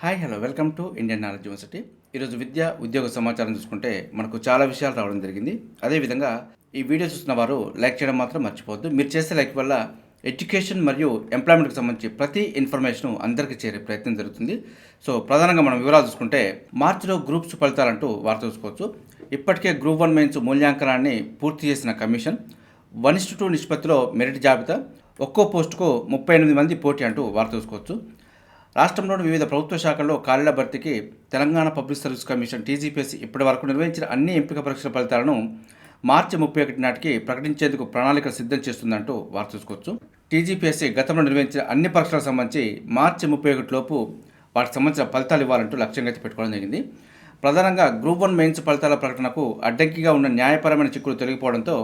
Hi hello welcome to Indian knowledge university ఈరోజు విద్య ఉద్యోగ సమాచారం చూసుకుంటే మనకు చాలా విషయాలు రావడం జరిగింది. అదేవిధంగా ఈ వీడియో చూస్తున్న వారు లైక్ చేయడం మాత్రం మర్చిపోవద్దు. మీరు చేసే లైక్ వల్ల ఎడ్యుకేషన్ మరియు ఎంప్లాయ్మెంట్కి సంబంధించి ప్రతి ఇన్ఫర్మేషన్ అందరికీ చేరే ప్రయత్నం జరుగుతుంది. సో ప్రధానంగా మనం వివరాలు చూసుకుంటే మార్చిలో గ్రూప్స్ ఫలితాలంటూ వార్త చూసుకోవచ్చు. ఇప్పటికే గ్రూప్ వన్ మెయిన్స్ మూల్యాంకనాన్ని పూర్తి చేసిన commission one is to two నిష్పత్తిలో మెరిట్ జాబితా ఒక్కో పోస్టుకు ముప్పై ఎనిమిది మంది పోటీ అంటూ వార్త చూసుకోవచ్చు. రాష్ట్రంలోని వివిధ ప్రభుత్వ శాఖల్లో ఖాళీల భర్తీకి Telangana public service commission TGPSC ఇప్పటి వరకు నిర్వహించిన అన్ని ఎంపిక పరీక్షల ఫలితాలను మార్చి ముప్పై ఒకటి నాటికి ప్రకటించేందుకు ప్రణాళిక సిద్ధం చేస్తుందంటూ వార్త చూసుకోవచ్చు టీజీపీఎస్సీ గతంలో నిర్వహించిన అన్ని పరీక్షలకు సంబంధించి మార్చి ముప్పై ఒకటిలోపు వాటికి సంబంధించిన ఫలితాలు ఇవ్వాలంటూ లక్ష్యంగా అయితే పెట్టుకోవడం జరిగింది. ప్రధానంగా గ్రూప్ వన్ మెయిన్స్ ఫలితాల ప్రకటనకు అడ్డంకిగా ఉన్న న్యాయపరమైన చిక్కులు తొలగిపోవడంతో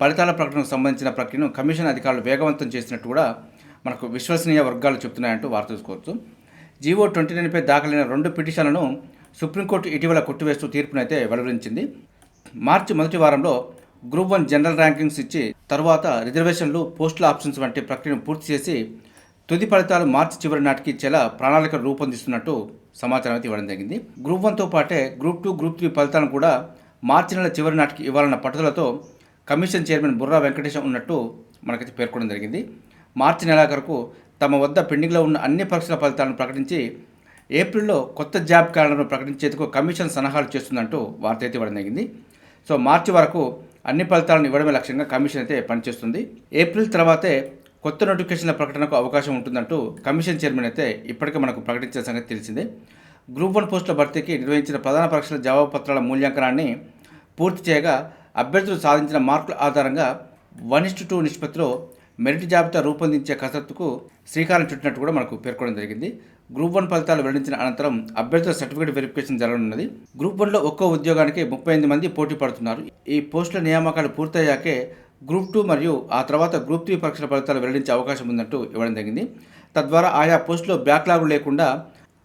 ఫలితాల ప్రకటనకు సంబంధించిన ప్రక్రియను కమిషన్ అధికారులు వేగవంతం చేసినట్టు కూడా మనకు విశ్వసనీయ వర్గాలు చెప్తున్నాయంటూ వార్త చూసుకోవచ్చు జీవో ట్వంటీ నైన్పై దాఖలైన రెండు పిటిషన్లను సుప్రీంకోర్టు ఇటీవల కొట్టివేస్తూ తీర్పునైతే వెలువరించింది. మార్చి మొదటి వారంలో గ్రూప్ వన్ జనరల్ ర్యాంకింగ్స్ ఇచ్చి తర్వాత రిజర్వేషన్లు పోస్టుల ఆప్షన్స్ వంటి ప్రక్రియను పూర్తి చేసి తుది ఫలితాలు మార్చి చివరి నాటికి ఇచ్చేలా ప్రణాళిక రూపొందిస్తున్నట్టు సమాచారం అయితే ఇవ్వడం జరిగింది. గ్రూప్ వన్తో పాటే గ్రూప్ టూ గ్రూప్ త్రీ ఫలితాలను కూడా మార్చి నెల చివరి నాటికి ఇవ్వాలన్న పట్టుదలతో కమిషన్ చైర్మన్ బుర్రా వెంకటేశం ఉన్నట్టు మనకైతే పేర్కొనడం జరిగింది. మార్చి నెలాఖరుకు తమ వద్ద పెండింగ్లో ఉన్న అన్ని పరీక్షల ఫలితాలను ప్రకటించి ఏప్రిల్లో కొత్త జాబ్ క్యాలెండర్ను ప్రకటించేందుకు కమిషన్ సలహాలు చేస్తుందంటూ వార్త అయితే ఇవ్వడం జరిగింది. సో మార్చి వరకు అన్ని ఫలితాలను ఇవ్వడమే లక్ష్యంగా కమిషన్ అయితే పనిచేస్తుంది. ఏప్రిల్ తర్వాతే కొత్త నోటిఫికేషన్ల ప్రకటనకు అవకాశం ఉంటుందంటూ కమిషన్ చైర్మన్ అయితే ఇప్పటికే మనకు ప్రకటించిన సంగతి తెలిసిందే. గ్రూప్ వన్ పోస్టుల భర్తీకి నిర్వహించిన ప్రధాన పరీక్షల జవాబుపత్రాల మూల్యాంకనాన్ని పూర్తి చేయగా అభ్యర్థులు సాధించిన మార్కుల ఆధారంగా వన్ ఇస్టు టూ నిష్పత్తిలో మెరిట్ జాబితా రూపొందించే కసరత్తుకు శ్రీకారం చుట్టినట్టు కూడా మనకు పేర్కొనడం జరిగింది. గ్రూప్ వన్ ఫలితాలు వెల్లడించిన అనంతరం అభ్యర్థుల సర్టిఫికేట్ వెరిఫికేషన్ జరగనున్నది. గ్రూప్ వన్లో ఒక్కో ఉద్యోగానికి ముప్పై ఎనిమిది మంది పోటీ పడుతున్నారు. ఈ పోస్టుల నియామకాలు పూర్తయ్యాకే గ్రూప్ టూ మరియు ఆ తర్వాత గ్రూప్ త్రీ పరీక్షల ఫలితాలు వెల్లడించే అవకాశం ఉందంటూ ఇవ్వడం జరిగింది. తద్వారా ఆయా పోస్టులో బ్యాక్లాగ్ లేకుండా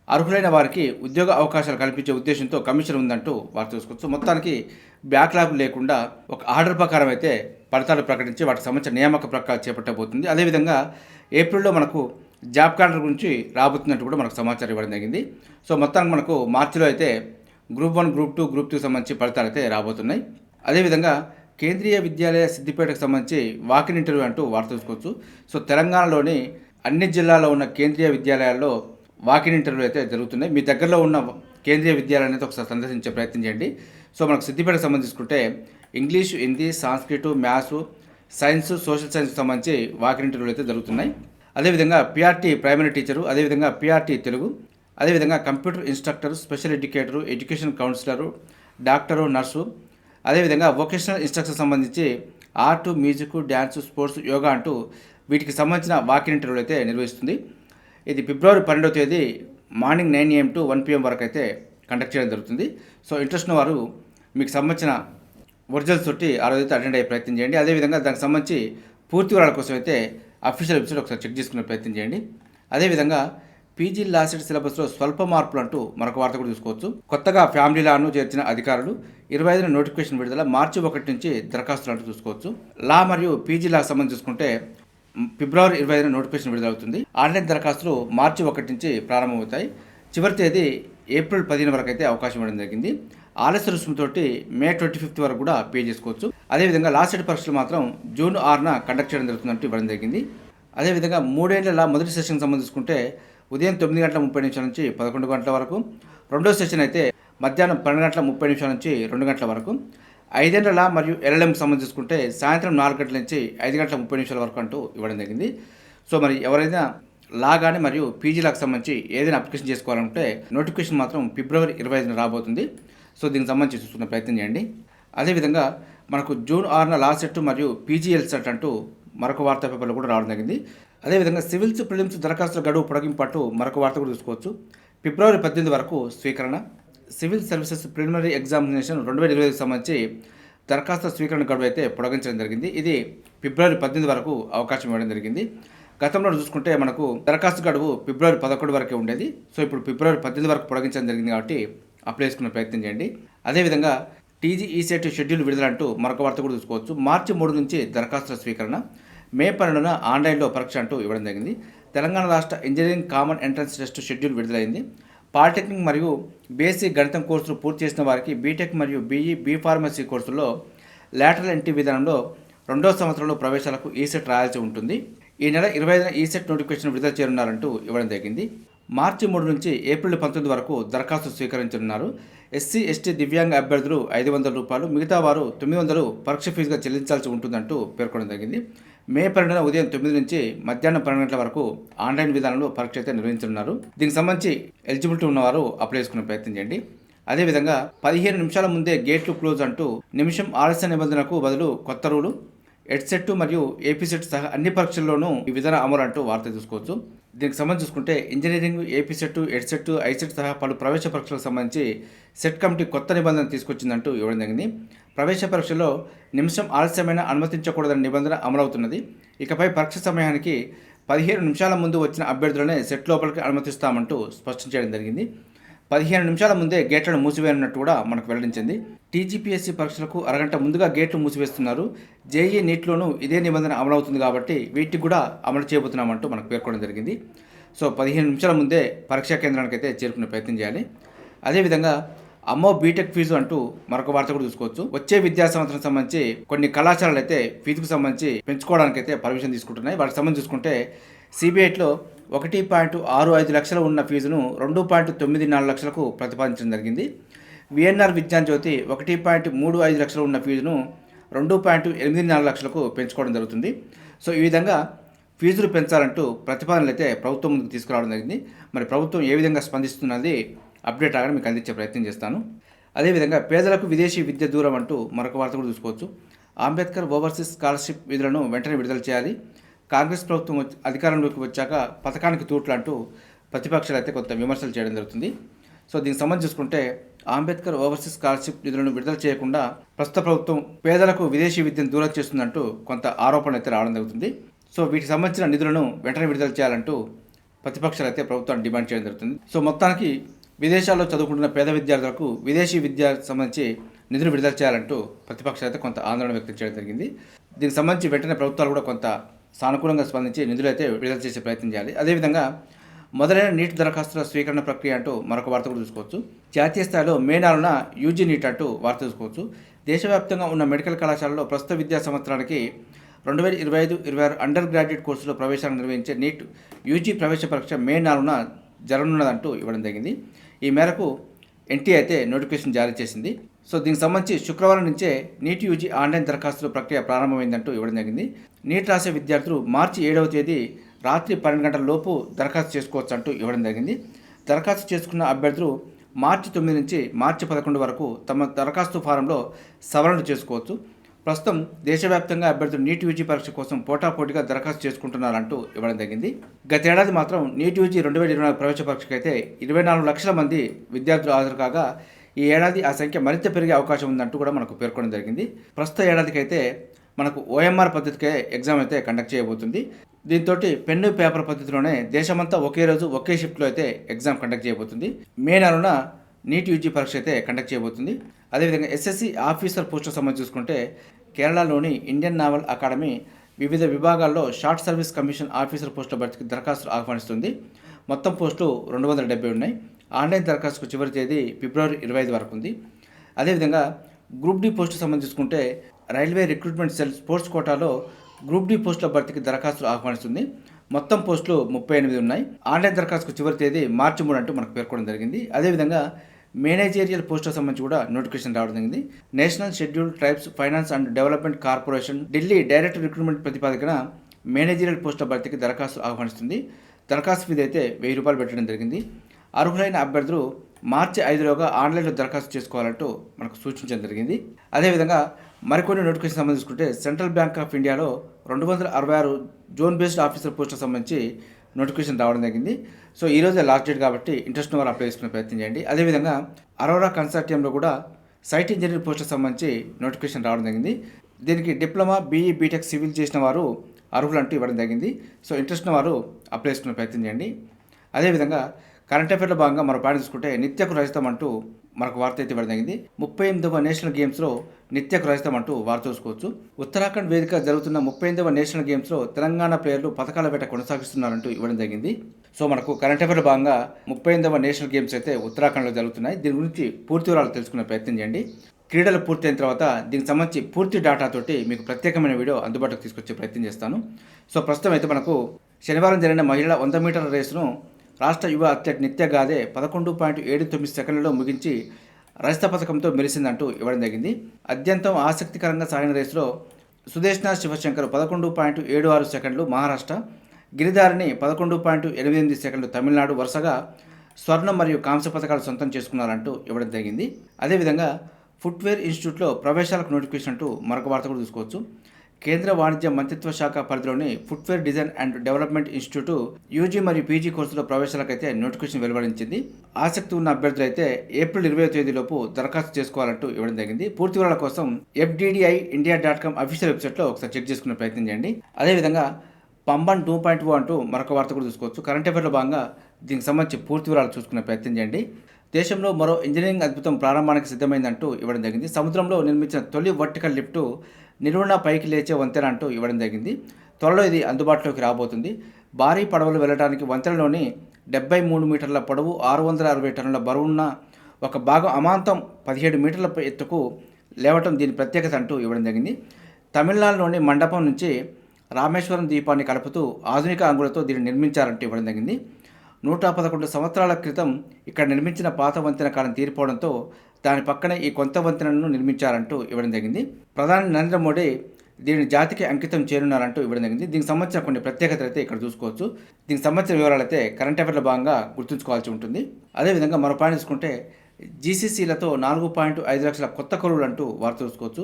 అర్హులైన వారికి ఉద్యోగ అవకాశాలు కల్పించే ఉద్దేశంతో కమిషన్ ఉందంటూ వారు చూసుకోవచ్చు మొత్తానికి బ్యాక్లాగ్ లేకుండా ఒక ఆర్డర్ ప్రకారం అయితే ఫలితాలు ప్రకటించి వాటికి సంబంధించిన నియామక ప్రక్రియ చేపట్టబోతుంది. అదేవిధంగా ఏప్రిల్లో మనకు జాబ్ క్యాలెండర్ గురించి రాబోతున్నట్టు కూడా మనకు సమాచారం ఇవ్వడం జరిగింది. సో మొత్తానికి మనకు మార్చిలో అయితే group one group two group two సంబంధించి ఫలితాలు అయితే రాబోతున్నాయి. అదేవిధంగా కేంద్రీయ విద్యాలయ సిద్దిపేటకు సంబంధించి వాకిన్ ఇంటర్వ్యూ అంటూ వార్త చూసుకోవచ్చు సో తెలంగాణలోని అన్ని జిల్లాల్లో ఉన్న కేంద్రీయ విద్యాలయాల్లో వాకిన్ ఇంటర్వ్యూ అయితే జరుగుతున్నాయి. మీ దగ్గరలో ఉన్న కేంద్రీయ విద్యాలయాన్ని అయితే ఒకసారి సందర్శించే ప్రయత్నం చేయండి. సో మనకు సిద్దిపేటకు సంబంధించుకుంటే English Hindi Sanskrit maths science social science సంబంధించి వాకిన్ ఇంటర్వ్యూలు అయితే జరుగుతున్నాయి. అదేవిధంగా పిఆర్టీ ప్రైమరీ టీచరు అదేవిధంగా పిఆర్టీ తెలుగు అదేవిధంగా computer instructor special educator education counsellor doctor nurse అదేవిధంగా వొకేషనల్ ఇన్స్ట్రక్షన్ సంబంధించి art music dance sports yoga అంటూ వీటికి సంబంధించిన వాకిన్ ఇంటర్వ్యూలు అయితే నిర్వహిస్తుంది. ఇది ఫిబ్రవరి పన్నెండవ తేదీ morning nine AM to one PM వరకు అయితే కండక్ట్ చేయడం జరుగుతుంది. సో ఇంట్రెస్ట్ వారు మీకు సంబంధించిన ఒరిజినల్స్ తోటి ఆ రోజు అయితే అటెండ్ అయ్యే ప్రయత్నం చేయండి. అదేవిధంగా దానికి సంబంధించి పూర్తి వివరాల కోసం అయితే అఫీషియల్ వెబ్సైట్ ఒకసారి చెక్ చేసుకునే ప్రయత్నం చేయండి. అదేవిధంగా పీజీ లాసెట్ సిలబస్లో స్వల్ప మార్పులు అంటూ మరొక వార్త కూడా చూసుకోవచ్చు. కొత్తగా ఫ్యామిలీ లాను చేర్చిన అధికారులు ఇరవై ఐదున నోటిఫికేషన్ విడుదల మార్చి ఒకటి నుంచి దరఖాస్తులు అంటూ చూసుకోవచ్చు. లా మరియు పీజీ లా సంబంధించి చూసుకుంటే ఫిబ్రవరి ఇరవై ఐదున నోటిఫికేషన్ విడుదలవుతుంది. ఆన్లైన్ దరఖాస్తులు మార్చి ఒకటి నుంచి ప్రారంభమవుతాయి. చివరి తేదీ ఏప్రిల్ పదిహేను వరకు అయితే అవకాశం ఇవ్వడం జరిగింది. ఆలస్య రుసుముతోటి మే ట్వంటీ ఫిఫ్త్ వరకు కూడా పే చేసుకోవచ్చు. అదేవిధంగా లాస్ట్ డేట్ పరీక్షలు మాత్రం జూన్ ఆరున కండక్ట్ చేయడం జరుగుతుందంటూ ఇవ్వడం జరిగింది. అదేవిధంగా మూడేళ్ళ మొదటి సెషన్ సంబంధించుకుంటే ఉదయం తొమ్మిది గంటల ముప్పై నిమిషాల నుంచి పదకొండు గంటల వరకు రెండో సెషన్ అయితే మధ్యాహ్నం పన్నెండు గంటల ముప్పై నిమిషాల నుంచి రెండు గంటల వరకు ఐదేళ్ళ మరియు ఎల్ఎల్ఎంకి సంబంధించుకుంటే సాయంత్రం నాలుగు గంటల నుంచి ఐదు గంటల ముప్పై నిమిషాల వరకు అంటూ ఇవ్వడం జరిగింది. సో మరి ఎవరైనా లా కానీ మరియు పీజీలకు సంబంధించి ఏదైనా అప్లికేషన్ చేసుకోవాలంటే నోటిఫికేషన్ మాత్రం ఫిబ్రవరి ఇరవై ఐదున రాబోతుంది. సో దీనికి సంబంధించి చూసుకునే ప్రయత్నం చేయండి. అదేవిధంగా మనకు జూన్ ఆరున లాస్ట్ సెట్ మరియు పీజీఎల్ సెట్ అంటూ మరొక వార్తా పేపర్లో కూడా రావడం జరిగింది. అదేవిధంగా సివిల్స్ ప్రిలిమ్స్ దరఖాస్తుల గడువు పొడగింపు అంటూ మరొక వార్త కూడా చూసుకోవచ్చు ఫిబ్రవరి పద్దెనిమిది వరకు స్వీకరణ. సివిల్ సర్వీసెస్ ప్రిలిమినరీ ఎగ్జామినేషన్ రెండు వేల ఇరవై సంబంధించి దరఖాస్తు స్వీకరణ గడువు అయితే పొడగించడం జరిగింది. ఇది ఫిబ్రవరి పద్దెనిమిది వరకు అవకాశం ఇవ్వడం జరిగింది. గతంలో చూసుకుంటే మనకు దరఖాస్తు గడువు ఫిబ్రవరి పదకొండు వరకే ఉండేది. సో ఇప్పుడు ఫిబ్రవరి పద్దెనిమిది వరకు పొడగించడం జరిగింది కాబట్టి అప్లై చేసుకునే ప్రయత్నం చేయండి. అదేవిధంగా టీజీ ఈసెట్ షెడ్యూల్ విడుదల అంటూ మరొక వార్త కూడా చూసుకోవచ్చు. మార్చి మూడు నుంచి దరఖాస్తుల స్వీకరణ మే పన్నెండున ఆన్లైన్లో పరీక్ష అంటూ ఇవ్వడం జరిగింది. తెలంగాణ రాష్ట్ర engineering common entrance test schedule విడుదలైంది. పాలిటెక్నిక్ మరియు బేసిక్ గణితం కోర్సులు పూర్తి చేసిన వారికి బీటెక్ మరియు బీఈ బీ ఫార్మసీ కోర్సుల్లో లాటరల్ ఎంట్రీ విధానంలో రెండో సంవత్సరంలో ప్రవేశాలకు ఈసెట్ రాయాల్సి ఉంటుంది. ఈ నెల ఇరవై ఐదున ఈసెట్ నోటిఫికేషన్ విడుదల చేయనున్నారంటూ ఇవ్వడం జరిగింది. మార్చి మూడు నుంచి ఏప్రిల్ పంతొమ్మిది వరకు దరఖాస్తు స్వీకరించనున్నారు. ఎస్సీ ఎస్టీ దివ్యాంగ అభ్యర్థులు ఐదు వందల రూపాయలు మిగతా వారు తొమ్మిది వందలు పరీక్ష ఫీజుగా చెల్లించాల్సి ఉంటుందంటూ పేర్కొనడం జరిగింది. మే పన్నెండున ఉదయం తొమ్మిది నుంచి మధ్యాహ్నం పన్నెండు గంటల వరకు ఆన్లైన్ విధానంలో పరీక్ష అయితే నిర్వహించనున్నారు. దీనికి సంబంధించి ఎలిజిబిలిటీ ఉన్నవారు అప్లై చేసుకునే ప్రయత్నం చేయండి. అదేవిధంగా పదిహేను నిమిషాల ముందే గేట్లు క్లోజ్ అంటూ నిమిషం ఆలస్య నిబంధనకు బదులు కొత్త రూలు ఎడ్సెట్ మరియు ఏపీసెట్ సహా అన్ని పరీక్షల్లోనూ ఈ విధానం అమలు అంటూ వార్త చూసుకోవచ్చు దీనికి సంబంధించి చూసుకుంటే ఇంజనీరింగ్ ఏపీసెట్ ఎడ్సెట్ ఐసెట్ సహా పలు ప్రవేశ పరీక్షలకు సంబంధించి సెట్ కమిటీ కొత్త నిబంధన తీసుకొచ్చిందంటూ ఇవ్వడం జరిగింది. ప్రవేశ పరీక్షలో నిమిషం ఆలస్యమైన అనుమతించకూడదనే నిబంధన అమలవుతున్నది. ఇకపై పరీక్ష సమయానికి పదిహేను నిమిషాల ముందు వచ్చిన అభ్యర్థులనే సెట్ లోపలికి అనుమతిస్తామంటూ స్పష్టం చేయడం జరిగింది. పదిహేను నిమిషాల ముందే గేట్లను మూసివేయనున్నట్టు కూడా మనకు వెల్లడించింది. టీజీపీఎస్సీ పరీక్షలకు అరగంట ముందుగా గేట్లు మూసివేస్తున్నారు. జేఈ నీట్లోనూ ఇదే నిబంధన అమలవుతుంది కాబట్టి వీటికి కూడా అమలు చేయబోతున్నామంటూ మనకు పేర్కొనడం జరిగింది. సో పదిహేను నిమిషాల ముందే పరీక్షా కేంద్రానికి అయితే చేరుకునే ప్రయత్నం చేయాలి. అదేవిధంగా అమ్మో బీటెక్ ఫీజు అంటూ మరొక వార్త కూడా చూసుకోవచ్చు. వచ్చే విద్యా సంవత్సరం సంబంధించి కొన్ని కళాశాలలు అయితే ఫీజుకు సంబంధించి పెంచుకోవడానికి అయితే పర్మిషన్ తీసుకుంటున్నాయి. వాటికి సంబంధించి చూసుకుంటే సిబిఐట్లో ఒకటి పాయింట్ ఆరు ఐదు లక్షలు ఉన్న ఫీజును రెండు పాయింట్ తొమ్మిది నాలుగు లక్షలకు ప్రతిపాదించడం జరిగింది. విఎన్ఆర్ విజ్ఞాన్ జ్యోతి ఒకటి పాయింట్ మూడు ఐదు లక్షలు ఉన్న ఫీజును రెండు పాయింట్ ఎనిమిది నాలుగు లక్షలకు పెంచుకోవడం జరుగుతుంది. సో ఈ విధంగా ఫీజులు పెంచాలంటూ ప్రతిపాదనలు అయితే ప్రభుత్వం ముందుకు తీసుకురావడం జరిగింది. మరి ప్రభుత్వం ఏ విధంగా స్పందిస్తున్నది అప్డేట్ ఆగడం మీకు అందించే ప్రయత్నం చేస్తాను. అదేవిధంగా పేదలకు విదేశీ విద్య దూరం అంటూ మరొక వార్త కూడా చూసుకోవచ్చు. అంబేద్కర్ ఓవర్సీస్ స్కాలర్షిప్ విధులను వెంటనే విడుదల చేయాలి. కాంగ్రెస్ ప్రభుత్వం వచ్చి- అధికారంలోకి వచ్చాక పథకానికి తూట్లు అంటూ ప్రతిపక్షాలు అయితే కొంత విమర్శలు చేయడం జరుగుతుంది. సో దీనికి సంబంధించి చూసుకుంటే అంబేద్కర్ ఓవర్సీస్ స్కాలర్షిప్ నిధులను విడుదల చేయకుండా ప్రస్తుత ప్రభుత్వం పేదలకు విదేశీ విద్యను దూరం చేస్తుందంటూ కొంత ఆరోపణలు అయితే రావడం జరుగుతుంది. సో వీటికి సంబంధించిన నిధులను వెంటనే విడుదల చేయాలంటూ ప్రతిపక్షాలు అయితే ప్రభుత్వాన్ని డిమాండ్ చేయడం జరుగుతుంది. సో మొత్తానికి విదేశాల్లో చదువుకుంటున్న పేద విద్యార్థులకు విదేశీ విద్య సంబంధించి నిధులు విడుదల చేయాలంటూ ప్రతిపక్షాలు అయితే కొంత ఆందోళన వ్యక్తం చేయడం జరిగింది. దీనికి సంబంధించి వెంటనే ప్రభుత్వాలు కూడా కొంత సానుకూలంగా స్పందించి నిధులు అయితే విడుదల చేసే ప్రయత్నం చేయాలి. అదేవిధంగా మొదలైన నీట్ దరఖాస్తుల స్వీకరణ ప్రక్రియ అంటూ మరొక వార్త కూడా చూసుకోవచ్చు. జాతీయ స్థాయిలో మే నాలుగున యూజీ నీట్ అంటూ వార్త చూసుకోవచ్చు. దేశవ్యాప్తంగా ఉన్న మెడికల్ కళాశాలలో ప్రస్తుత విద్యా సంవత్సరానికి రెండు వేల ఇరవై ఐదు ఇరవై ఆరు అండర్ గ్రాడ్యుయేట్ కోర్సులో ప్రవేశాలను నిర్వహించే నీట్ యూజీ ప్రవేశ పరీక్ష మే నాలుగున జరగనున్నదంటూ ఇవ్వడం జరిగింది. ఈ మేరకు ఎన్టీ అయితే నోటిఫికేషన్ జారీ చేసింది. సో దీనికి సంబంధించి శుక్రవారం నుంచే నీట్ యూజీ ఆన్లైన్ దరఖాస్తుల ప్రక్రియ ప్రారంభమైందంటూ ఇవ్వడం జరిగింది. నీట్ రాసే విద్యార్థులు మార్చి ఏడవ తేదీ రాత్రి పన్నెండు గంటల లోపు దరఖాస్తు చేసుకోవచ్చు అంటూ ఇవ్వడం జరిగింది. దరఖాస్తు చేసుకున్న అభ్యర్థులు మార్చి తొమ్మిది నుంచి మార్చి పదకొండు వరకు తమ దరఖాస్తు ఫారంలో సవరణలు చేసుకోవచ్చు. ప్రస్తుతం దేశవ్యాప్తంగా అభ్యర్థులు నీట్ యూజీ పరీక్ష కోసం పోటాపోటీగా దరఖాస్తు చేసుకుంటున్నారంటూ ఇవ్వడం జరిగింది. గతేడాది మాత్రం నీట్ యూజీ రెండు వేల ఇరవై నాలుగు ప్రవేశ పరీక్షకు అయితే ఇరవై నాలుగు లక్షల మంది విద్యార్థులు హాజరు కాగా ఈ ఏడాది ఆ సంఖ్య మరింత పెరిగే అవకాశం ఉందంటూ కూడా మనకు పేర్కొనడం జరిగింది. ప్రస్తుత ఏడాదికైతే మనకు ఓఎంఆర్ పద్ధతికే ఎగ్జామ్ అయితే కండక్ట్ చేయబోతుంది. దీంతో పెన్ను పేపర్ పద్ధతిలోనే దేశమంతా ఒకే రోజు ఒకే షిఫ్ట్లో అయితే ఎగ్జామ్ కండక్ట్ చేయబోతుంది. మే నెలన నీట్ యూజీ పరీక్ష అయితే కండక్ట్ చేయబోతుంది. అదేవిధంగా ఎస్ఎస్సి ఆఫీసర్ పోస్టులకు సంబంధించి చూసుకుంటే కేరళలోని ఇండియన్ నావల్ అకాడమీ వివిధ విభాగాల్లో షార్ట్ సర్వీస్ కమిషన్ ఆఫీసర్ పోస్టుల భర్తీకి దరఖాస్తులు ఆహ్వానిస్తుంది. మొత్తం పోస్టులు రెండు వందల డెబ్బై ఉన్నాయి. ఆన్లైన్ దరఖాస్తుకు చివరి తేదీ ఫిబ్రవరి ఇరవై ఐదు వరకు ఉంది. అదేవిధంగా గ్రూప్ డి పోస్టు సంబంధించుకుంటే రైల్వే రిక్రూట్మెంట్ సెల్ స్పోర్ట్స్ కోటాలో గ్రూప్ డి పోస్టుల భర్తీకి దరఖాస్తులు ఆహ్వానిస్తుంది. మొత్తం పోస్టులు ముప్పై ఎనిమిది ఉన్నాయి. ఆన్లైన్ దరఖాస్తుకు చివరి తేదీ మార్చి మూడు అంటూ మనకు పేర్కొనడం జరిగింది. అదేవిధంగా మేనేజేరియల్ పోస్టులకు సంబంధించి కూడా నోటిఫికేషన్ రావడం జరిగింది. National schedule tribes finance and development corporation Delhi direct recruitment ప్రతిపాదికన managerial పోస్టుల భర్తీకి దరఖాస్తు ఆహ్వానిస్తుంది. దరఖాస్తు ఫీజు అయితే వెయ్యి రూపాయలు పెట్టడం జరిగింది. అర్హులైన అభ్యర్థులు మార్చి ఐదులోగా ఆన్లైన్లో దరఖాస్తు చేసుకోవాలంటూ మనకు సూచించడం జరిగింది. అదేవిధంగా మరికొన్ని నోటిఫికేషన్ సంబంధించుకుంటే సెంట్రల్ బ్యాంక్ ఆఫ్ ఇండియాలో రెండు వందల అరవై ఆరు జోన్ బేస్డ్ ఆఫీసర్ పోస్టులకు సంబంధించి నోటిఫికేషన్ రావడం జరిగింది. సో ఈ రోజే లాస్ట్ డేట్ కాబట్టి ఇంట్రెస్ట్ వారు అప్లై చేసుకునే ప్రయత్నం చేయండి. అదేవిధంగా అరోరా కన్సార్టియంలో కూడా సైట్ ఇంజనీర్ పోస్టులకు సంబంధించి నోటిఫికేషన్ రావడం జరిగింది. దీనికి డిప్లొమా బీఈ బీటెక్ సివిల్ చేసిన వారు అర్హులు అంటూ ఇవ్వడం జరిగింది. సో ఇంట్రెస్ట్ వారు అప్లై చేసుకునే ప్రయత్నం చేయండి. అదేవిధంగా కరెంట్ అఫేర్లో భాగంగా మరో పాయింట్ చూసుకుంటే నిత్యకు రహితం అంటూ మనకు వార్త అయితే ఇవ్వడం జరిగింది. ముప్పై ఎనిమిదవ నేషనల్ గేమ్స్లో నిత్యకు రహితం అంటూ వార్త చూసుకోవచ్చు. ఉత్తరాఖండ్ వేదిక జరుగుతున్న ముప్పై ఎనిమిదవ నేషనల్ గేమ్స్లో తెలంగాణ ప్లేయర్లు పథకాల వేట కొనసాగిస్తున్నారంటూ ఇవ్వడం జరిగింది. సో మనకు కరెంట్ అఫైర్ భాగంగా ముప్పై ఎనిమిదవ నేషనల్ గేమ్స్ అయితే ఉత్తరాఖండ్లో జరుగుతున్నాయి. దీని గురించి పూర్తి వివరాలు తెలుసుకునే ప్రయత్నం చేయండి. క్రీడలు పూర్తయిన తర్వాత దీనికి సంబంధించి పూర్తి డేటాతోటి మీకు ప్రత్యేకమైన వీడియో అందుబాటులోకి తీసుకొచ్చే ప్రయత్నం చేస్తాను. సో ప్రస్తుతం అయితే మనకు శనివారం జరిగిన మహిళల వంద మీటర్ల రేసును రాష్ట్ర యువ అథ్లెట్ నిత్యగాదే పదకొండు పాయింట్ ఏడు తొమ్మిది సెకండ్లలో ముగించి రజత పథకంతో మెరిసిందంటూ ఇవ్వడం జరిగింది. అత్యంతం ఆసక్తికరంగా సాగిన రేసులో సుదేష్ణ శివశంకర్ పదకొండు పాయింట్ ఏడు ఆరు సెకండ్లు మహారాష్ట్ర గిరిదారిని పదకొండు పాయింట్ ఎనిమిది ఎనిమిది సెకండ్లు తమిళనాడు వరుసగా స్వర్ణం మరియు కాంస్య పథకాలు సొంతం చేసుకున్నారంటూ ఇవ్వడం జరిగింది. అదేవిధంగా ఫుట్వేర్ ఇన్స్టిట్యూట్లో ప్రవేశాలకు నోటిఫికేషన్ అంటూ మరొక వార్త కూడా చూసుకోవచ్చు కేంద్ర వాణిజ్య మంత్రిత్వ శాఖ పరిధిలోని footwear design and development institute UG మరియు పీజీ కోర్సులో ప్రవేశాలకైతే నోటిఫికేషన్ వెలువడించింది. ఆసక్తి ఉన్న అభ్యర్థులు అయితే ఏప్రిల్ ఇరవై తేదీలోపు దరఖాస్తు చేసుకోవాలంటూ ఇవ్వడం జరిగింది. పూర్తి వివరాల కోసం FDDI India dot com official వెబ్సైట్లో ఒకసారి చెక్ చేసుకునే ప్రయత్నం చేయండి. అదేవిధంగా పంబన్ టూ పాయింట్ టూ అంటూ మరొక వార్త కూడా చూసుకోవచ్చు. కరెంట్ అఫైర్లో భాగంగా దీనికి సంబంధించి పూర్తి వివరాలు చూసుకునే ప్రయత్నం చేయండి. దేశంలో మరో ఇంజనీరింగ్ అద్భుతం ప్రారంభానికి సిద్ధమైందంటూ ఇవ్వడం జరిగింది. సముద్రంలో నిర్మించిన తొలి వర్టికల్ లిఫ్ట్ నిలువున పైకి లేచే వంతెన అంటూ ఇవ్వడం జరిగింది. త్వరలో ఇది అందుబాటులోకి రాబోతుంది. భారీ పడవలు వెళ్ళడానికి వంతెనలోని డెబ్బై మూడు మీటర్ల పొడవు ఆరు వందల అరవై టన్నుల బరువున్న ఒక భాగం అమాంతం పదిహేడు మీటర్ల ఎత్తుకు లేవటం దీని ప్రత్యేకత అంటూ ఇవ్వడం జరిగింది. తమిళనాడులోని మండపం నుంచి రామేశ్వరం దీపాన్ని కలుపుతూ ఆధునిక అంగులతో దీన్ని నిర్మించారంటూ ఇవ్వడం జరిగింది. నూట పదకొండు సంవత్సరాల క్రితం ఇక్కడ నిర్మించిన పాత వంతెన కాలం తీరిపోవడంతో దాని పక్కనే ఈ కొంత వంతెనను నిర్మించారంటూ ఇవ్వడం జరిగింది. ప్రధాని నరేంద్ర మోడీ దీనిని జాతికి అంకితం చేరున్నారంటూ ఇవ్వడం జరిగింది. దీనికి సంబంధించిన కొన్ని ప్రత్యేకతలు అయితే ఇక్కడ చూసుకోవచ్చు. దీనికి సంబంధించిన వివరాలు అయితే కరెంట్ అఫైర్ల భాగంగా గుర్తుంచుకోవాల్సి ఉంటుంది. అదేవిధంగా మరో పాయింట్ చూసుకుంటే జీసీసీలతో నాలుగు పాయింట్ ఐదు లక్షల కొత్త కొలువులు అంటూ వార్త చూసుకోవచ్చు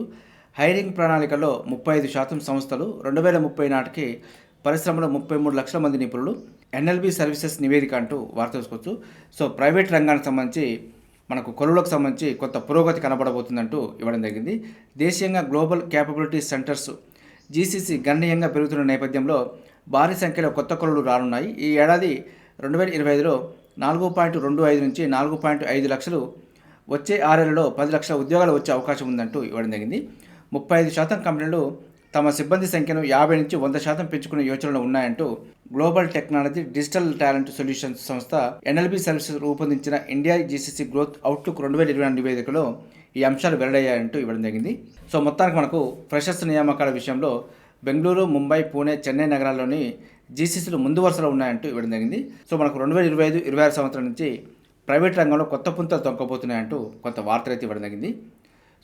హైరింగ్ ప్రణాళికలో ముప్పై ఐదు శాతం సంస్థలు రెండు వేల ముప్పై నాటికి పరిశ్రమలో ముప్పై మూడు లక్షల మంది నిపుణులు ఎన్ఎల్బి సర్వీసెస్ నివేదిక అంటూ వార్త చూసుకోవచ్చు సో ప్రైవేట్ రంగానికి సంబంధించి మనకు కొలువులకు సంబంధించి కొత్త పురోగతి కనబడబోతుందంటూ ఇవ్వడం జరిగింది. దేశీయంగా గ్లోబల్ క్యాపబిలిటీ సెంటర్స్ జీసీసీ గణనీయంగా పెరుగుతున్న నేపథ్యంలో భారీ సంఖ్యలో కొత్త కొలువులు రానున్నాయి. ఈ ఏడాది రెండు వేల ఇరవై ఐదులో నాలుగు పాయింట్ రెండు ఐదు నుంచి నాలుగు పాయింట్ ఐదు లక్షలు వచ్చే ఆరేళ్ళలో పది లక్షల ఉద్యోగాలు వచ్చే అవకాశం ఉందంటూ ఇవ్వడం జరిగింది. ముప్పై ఐదు శాతం కంపెనీలు తమ సిబ్బంది సంఖ్యను యాభై నుంచి వంద శాతం పెంచుకునే యోచనలు ఉన్నాయంటూ global technology digital talent solutions సంస్థ ఎన్ఎల్బి సర్వీసెస్ రూపొందించిన ఇండియా జీసీసీ గ్రోత్ అవుట్లుక్ రెండు వేల ఇరవై నివేదికలో ఈ అంశాలు వెల్లడయ్యాయంటూ ఇవ్వడం జరిగింది. సో మొత్తానికి మనకు ఫ్రెషర్స్ నియామకాల విషయంలో బెంగళూరు ముంబై పూణే చెన్నై నగరాల్లోని జీసీసీలు ముందు వరుసలో ఉన్నాయంటూ ఇవ్వడం జరిగింది. సో మనకు రెండు వేల ఇరవై ఐదు ఇరవై ఆరు సంవత్సరం నుంచి ప్రైవేట్ రంగంలో కొత్త పుంతలు తొక్కబోతున్నాయంటూ కొంత వార్తలు అయితే ఇవ్వడం జరిగింది.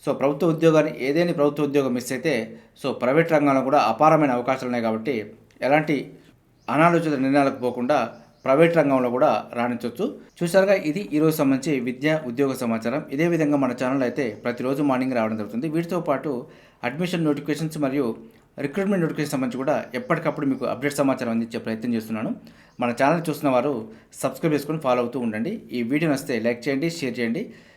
సో ప్రభుత్వ ఉద్యోగాన్ని ఏదైనా ప్రభుత్వ ఉద్యోగం మిస్ అయితే సో ప్రైవేట్ రంగంలో కూడా అపారమైన అవకాశాలు ఉన్నాయి కాబట్టి ఎలాంటి అనాలోచిత నిర్ణయాలకు పోకుండా ప్రైవేట్ రంగంలో కూడా రాణించవచ్చు. చూసారుగా ఇది ఈరోజు సంబంధించి విద్య ఉద్యోగ సమాచారం. ఇదే విధంగా మన ఛానల్ అయితే ప్రతిరోజు మార్నింగ్ రావడం జరుగుతుంది. వీటితో పాటు అడ్మిషన్ నోటిఫికేషన్స్ మరియు రిక్రూట్మెంట్ నోటిఫికేషన్ సంబంధించి కూడా ఎప్పటికప్పుడు మీకు అప్డేట్ సమాచారం అందించే ప్రయత్నం చేస్తున్నాను. మన ఛానల్ చూస్తున్న వారు సబ్స్క్రైబ్ చేసుకొని ఫాలో అవుతూ ఉండండి. ఈ వీడియో నస్తే లైక్ చేయండి షేర్ చేయండి.